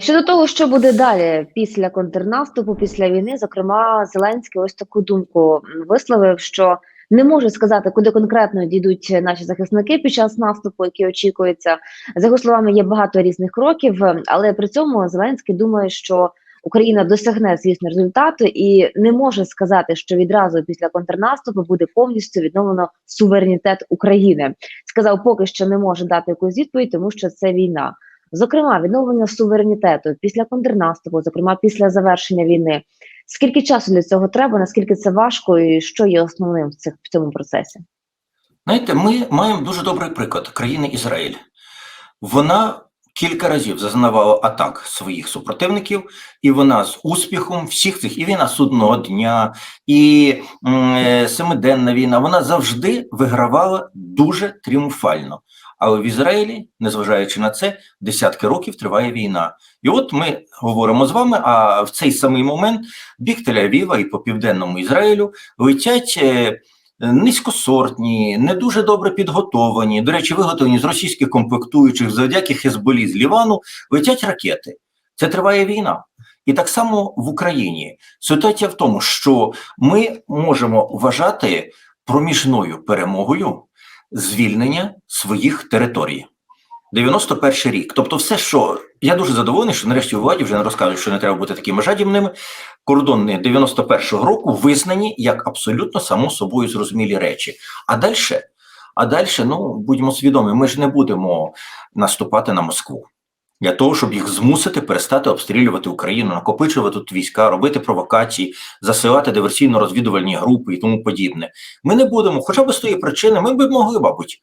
Щодо того, що буде далі після контрнаступу, після війни, зокрема, Зеленський ось таку думку висловив, що не може сказати, куди конкретно дійдуть наші захисники під час наступу, який очікується. За його словами, є багато різних кроків, але при цьому Зеленський думає, що Україна досягне звісно результату і не може сказати, що відразу після контрнаступу буде повністю відновлено суверенітет України. Сказав, поки що не може дати якусь відповідь, тому що це війна. Зокрема, відновлення суверенітету після контрнаступу, зокрема після завершення війни. Скільки часу для цього треба? Наскільки це важко, і що є основним в цих в цьому процесі? Знаєте, ми маємо дуже добрий приклад країни Ізраїль. Вона кілька разів зазнавала атак своїх супротивників, і вона з успіхом всіх цих і війна судного дня, і е, семиденна війна, вона завжди вигравала дуже тріумфально. Але в Ізраїлі, незважаючи на це, десятки років триває війна. І от ми говоримо з вами. А в цей самий момент бік Тель-Авіва і по південному Ізраїлю летять. е, Низькосортні, не дуже добре підготовані, до речі, виготовлені з російських комплектуючих завдяки Хезболі з Лівану, летять ракети. Це триває війна. І так само в Україні ситуація в тому, що ми можемо вважати проміжною перемогою звільнення своїх територій. 91 рік. Тобто, все, що я дуже задоволений, що нарешті владі вже не розказують, що не треба бути такими жадібними. Кордони 91-го року визнані як абсолютно само собою зрозумілі речі. А далі, а далі, ну будьмо свідомі, ми ж не будемо наступати на Москву. Для того, щоб їх змусити перестати обстрілювати Україну, накопичувати тут війська, робити провокації, засилати диверсійно-розвідувальні групи і тому подібне. Ми не будемо, хоча б з тої причини, ми б могли, мабуть.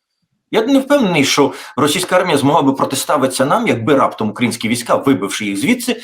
Я не впевнений, що російська армія змогла би протиставитися нам, якби раптом українські війська, вибивши їх звідси,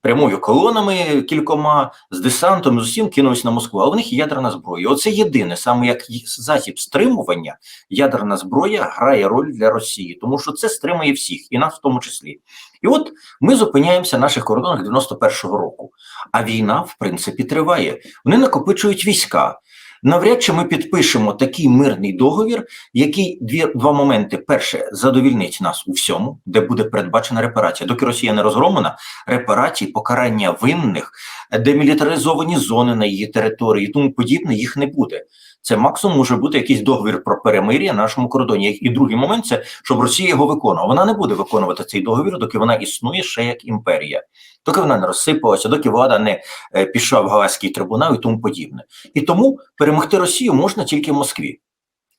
прямою колонами кількома з десантом, з усім кинулись на Москву. А у них є ядерна зброя. Оце єдине, саме як засіб стримування, ядерна зброя грає роль для Росії, тому що це стримує всіх, і нас в тому числі. І от ми зупиняємося на наших кордонах 91-го року. А війна, в принципі, триває. Вони накопичують війська. Навряд чи ми підпишемо такий мирний договір, який дві два моменти: перше задовільнить нас у всьому, де буде передбачена репарація. Доки Росія не розгромлена, репарації, покарання винних, демілітаризовані зони на її території, тому подібне їх не буде. Це максимум може бути якийсь договір про перемир'я на нашому кордоні. І другий момент це щоб Росія його виконувала. Вона не буде виконувати цей договір, доки вона існує ще як імперія, доки вона не розсипалася, доки влада не е, пішла в Галаський трибунал і тому подібне. І тому перемогти Росію можна тільки в Москві.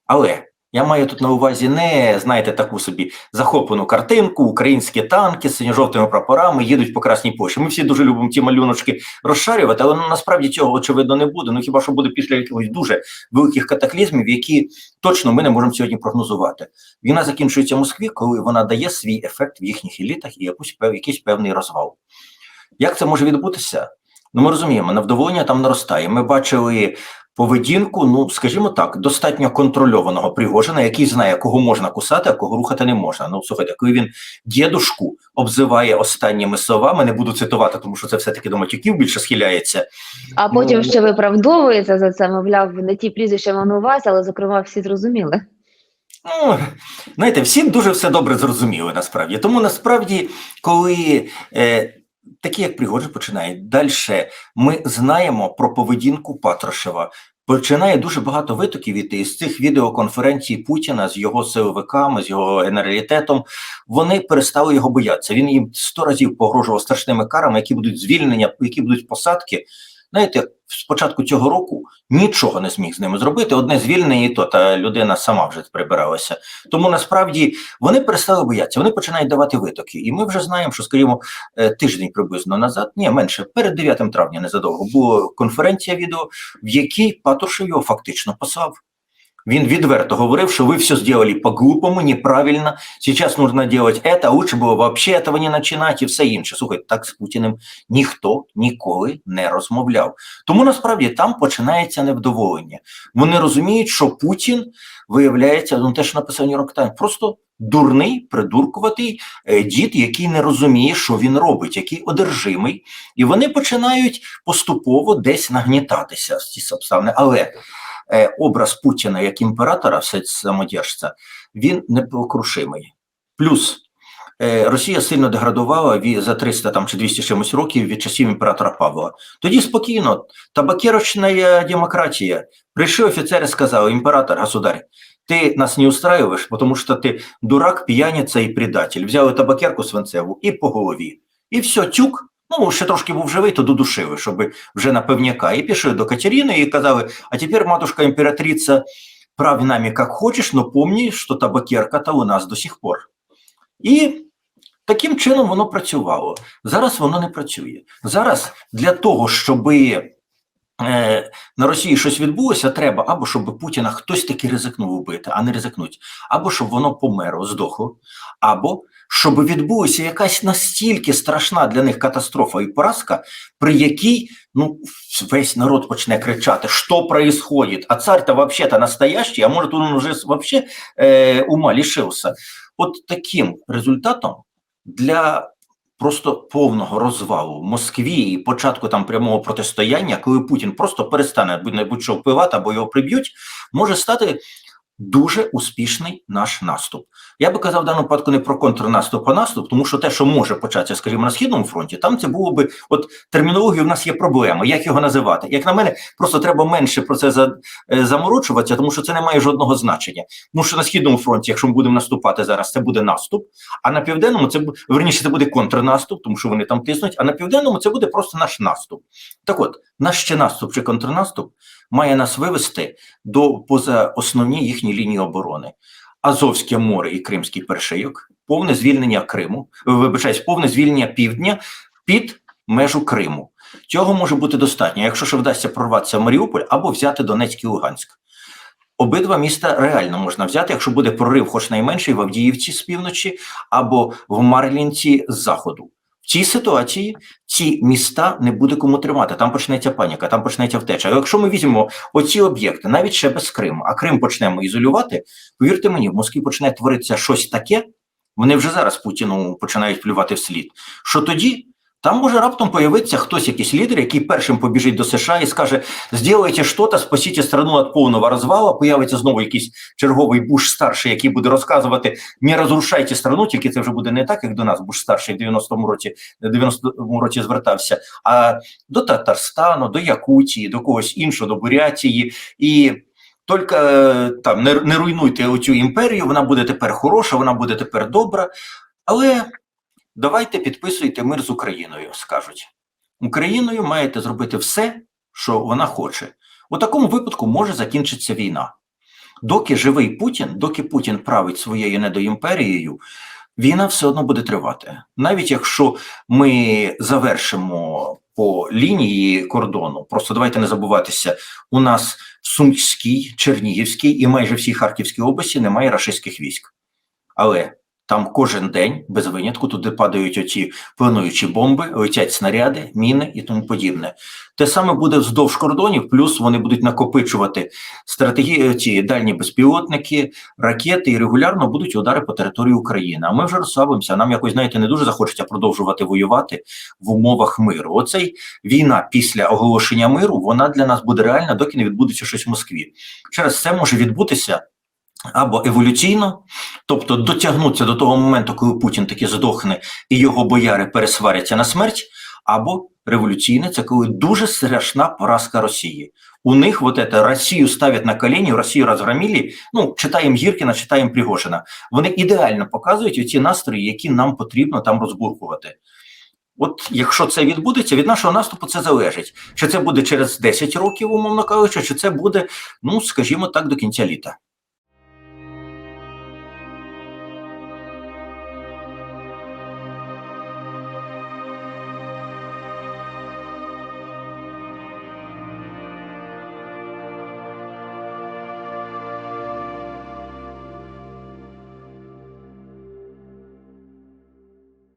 Але я маю тут на увазі не знаєте таку собі захоплену картинку, українські танки з синьо-жовтими прапорами їдуть по Красній Поші. Ми всі дуже любимо ті малюночки розшарювати, але ну, насправді цього очевидно не буде. Ну хіба що буде після якихось дуже великих катаклізмів, які точно ми не можемо сьогодні прогнозувати. Війна закінчується в Москві, коли вона дає свій ефект в їхніх елітах і якусь якийсь певний розвал. Як це може відбутися? Ну, ми розуміємо, невдоволення там наростає. Ми бачили поведінку, ну скажімо так, достатньо контрольованого Пригожина, який знає, кого можна кусати, а кого рухати не можна. Ну слухайте, коли він дідушку обзиває останніми словами, не буду цитувати, тому що це все таки до матюків більше схиляється. А потім Ну, ще виправдовується за це, мовляв, не ті прізвища мав на увазі, але зокрема всі зрозуміли. Ну, знаєте, всім дуже все добре зрозуміли насправді. Тому насправді, коли е, такі, як Пригожин починають далі, ми знаємо про поведінку Патрушева. Починає дуже багато витоків іти із цих відеоконференцій Путіна з його силовиками, з його генералітетом. Вони перестали його боятися. Він їм сто разів погрожував страшними карами, які будуть звільнення, які будуть посадки. Знаєте, з початку цього року нічого не зміг з ними зробити. Одне звільнення, і то та людина сама вже прибиралася. Тому насправді вони перестали боятися, вони починають давати витоки. І ми вже знаємо, що, скажімо, е, тиждень приблизно назад, ні, менше, перед 9 травня незадовго, була конференція відео, в якій Патрушев його фактично послав. Він відверто говорив, що ви все сделали по-глупому, неправильно, сейчас нужно делать это, лучше було вообще этого не начинать і все інше. Слухайте, так з Путіним ніхто ніколи не розмовляв. Тому насправді там починається невдоволення. Вони розуміють, що Путін виявляється, ну те, що написав Нью-Йорк Таймс, просто дурний, придуркуватий е, дід, який не розуміє, що він робить, який одержимий, і вони починають поступово десь нагнітатися з ці обставини. Але образ Путіна як імператора, все самодержця, він непокрушимий. Плюс е, Росія сильно деградувала за 300 там, чи 200 чимось років від часів імператора Павла. Тоді спокійно, табакерочна демократія. Прийшли офіцери, сказали, імператор, государь, ти нас не устраиваешь, тому що ти дурак, п'яниця і предатель. Взяли табакерку свинцеву і по голові. І все, тюк. Ну, ще трошки був живий, то додушили, щоб вже на певняка. І пішли до Катерини і казали: а тепер, матушка імператриця, правь нами как хочеш, но помни, що табакерка-то у нас до сих пор. І таким чином воно працювало. Зараз воно не працює. Зараз для того, щоб е, на Росії щось відбулося, треба або щоб Путіна хтось таки ризикнув убити, а не ризикнуть, або щоб воно померло, здохло, або щоб відбулася якась настільки страшна для них катастрофа і поразка, при якій ну, весь народ почне кричати, що происходит, а царь-то вообще-то настоящий, а може он уже вообще е, ума лишився. От таким результатом для просто повного розвалу в Москві і початку там прямого протистояння, коли Путін просто перестане будь- будь-що впливати або його приб'ють, може стати дуже успішний наш наступ. Я би казав в даному випадку не про контрнаступ, а наступ, тому що те, що може початися, скажімо, на східному фронті, там це було би от термінологія. У нас є проблема. Як його називати? Як на мене, просто треба менше про це е, заморочуватися, тому що це не має жодного значення. Тому що на східному фронті, якщо ми будемо наступати зараз, це буде наступ. А на південному це бу- верніше це буде контрнаступ, тому що вони там тиснуть. А на південному це буде просто наш наступ. Так от, наш ще наступ чи контрнаступ має нас вивести до поза основні їхні лінії оборони. Азовське море і Кримський першийок, повне звільнення Криму, е, вибачаюсь, повне звільнення півдня під межу Криму. Цього може бути достатньо, якщо ще вдасться прорватися в Маріуполь або взяти Донецьк і Луганськ. Обидва міста реально можна взяти, якщо буде прорив, хоч найменший в Авдіївці з півночі або в Марлінці з заходу. В цій ситуації ці міста не буде кому тримати. Там почнеться паніка, там почнеться втеча. А якщо ми візьмемо оці об'єкти, навіть ще без Криму, а Крим почнемо ізолювати, повірте мені, в Москві почне творитися щось таке. Вони вже зараз Путіну починають плювати вслід. Що тоді? Там може раптом появитися хтось, якийсь лідер, який першим побіжить до США і скаже: «Сделайте щось, спасіть страну від повного розвалу. Появиться знову якийсь черговий Буш старший, який буде розказувати: не розрушайте страну, тільки це вже буде не так, як до нас Буш старший в 90-му році, 90-му році звертався, а до Татарстану, до Якутії, до когось іншого, до Бурятії. І тільки е, там не, не руйнуйте оцю імперію, вона буде тепер хороша, вона буде тепер добра. Але давайте підписуйте мир з Україною, скажуть. Україною маєте зробити все, що вона хоче. У такому випадку може закінчитися війна. Доки живий Путін, доки Путін править своєю недоімперією, війна все одно буде тривати. Навіть якщо ми завершимо по лінії кордону, просто давайте не забуватися, у нас в Сумській, Чернігівській і майже всій Харківській області немає рашистських військ. Але там кожен день без винятку туди падають оці плануючі бомби, летять снаряди, міни і тому подібне. Те саме буде вздовж кордонів, плюс вони будуть накопичувати стратегії ці дальні безпілотники, ракети і регулярно будуть удари по території України. А ми вже розслабимося. Нам якось знаєте не дуже захочеться продовжувати воювати в умовах миру. Оцей війна після оголошення миру вона для нас буде реальна, доки не відбудеться щось в Москві. Через це може відбутися. Або еволюційно, тобто дотягнутися до того моменту, коли Путін таки здохне і його бояри пересваряться на смерть, або революційне це коли дуже страшна поразка Росії. У них вот это Росію ставлять на коліні, Росію розгромили. Ну, читаємо Гіркіна, читаємо Пригожина. Вони ідеально показують оці настрої, які нам потрібно там розбуркувати. От якщо це відбудеться, від нашого наступу це залежить. Чи це буде через 10 років, умовно кажучи, чи це буде, ну скажімо так, до кінця літа.